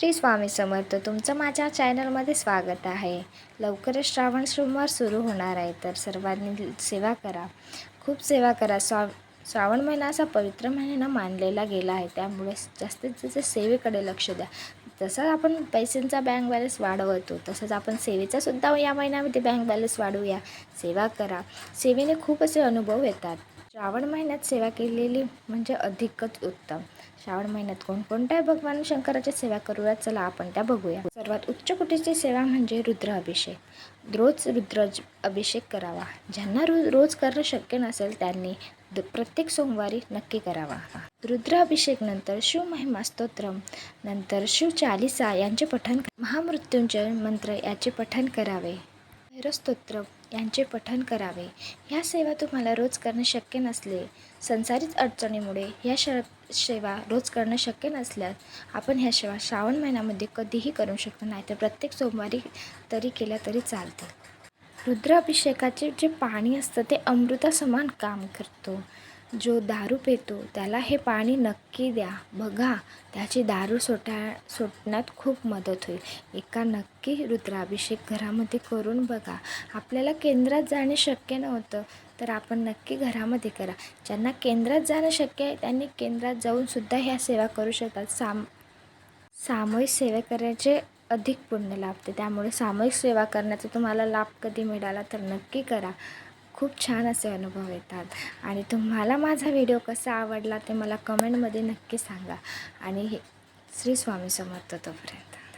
श्री स्वामी समर्थ तुमचं माझ्या चॅनलमध्ये स्वागत आहे. लवकरच श्रावण सोमवार सुरू होणार आहे तर सर्वांनी सेवा करा. खूप सेवा करा. स्वा श्रावण महिना असा पवित्र महिना मानलेला गेला आहे त्यामुळे जास्तीत जास्त सेवेकडे लक्ष द्या. जसं आपण पैशांचा बँक बॅलन्स वाढवतो तसंच आपण सेवेचासुद्धा या महिन्यामध्ये बँक बॅलन्स वाढवूया. सेवा करा. सेवेने खूप असे अनुभव येतात. श्रावण महिन्यात सेवा केलेली म्हणजे अधिकच उत्तम. श्रावण महिन्यात कोणकोणत्या भगवान शंकराची सेवा करूया? चला आपण त्या बघूया. सर्वात उच्च कोटीची सेवा म्हणजे रुद्र अभिषेक रोज रुद्र अभिषेक करावा. ज्यांना रो रोज करणं शक्य नसेल त्यांनी द- प्रत्येक सोमवारी नक्की करावा. रुद्र अभिषेक नंतर शिव महिमा स्तोत्रम नंतर शिव चालिसा यांचे पठण महामृत्युंजय मंत्र याचे पठण करावे. भैरवस्तोत्र यांचे पठण करावे. ह्या सेवा तुम्हाला रोज करणं शक्य नसले संसारिक अडचणीमुळे ह्या श सेवा रोज करणं शक्य नसल्यास आपण ह्या सेवा श्रावण महिन्यामध्ये कधीही करू शकतो नाही तर प्रत्येक सोमवारी तरी केल्या तरी चालते. रुद्राभिषेकाचे जे पाणी असतं ते अमृतासमान काम करतो. जो दारू पितो त्याला हे पाणी नक्की द्या. बघा त्याची दारू सोटा सुटण्यात खूप मदत होईल. एका नक्की रुद्राभिषेक घरामध्ये करून बघा. आपल्याला केंद्रात जाणे शक्य नव्हतं तर आपण नक्की घरामध्ये करा. ज्यांना केंद्रात जाणं शक्य आहे त्यांनी केंद्रात जाऊनसुद्धा ह्या सेवा करू शकतात. साम सामूहिक सेवा करायचे अधिक पुण्य लाभते. त्यामुळे सामूहिक सेवा करण्याचा तुम्हाला लाभ कधी मिळाला तर नक्की करा. खूप छान असे अनुभव येतात. आणि तुम्हाला माझा व्हिडिओ कसा आवडला ते मला कमेंटमध्ये नक्की सांगा. आणि हे श्री स्वामी समर्थ तोपर्यंत.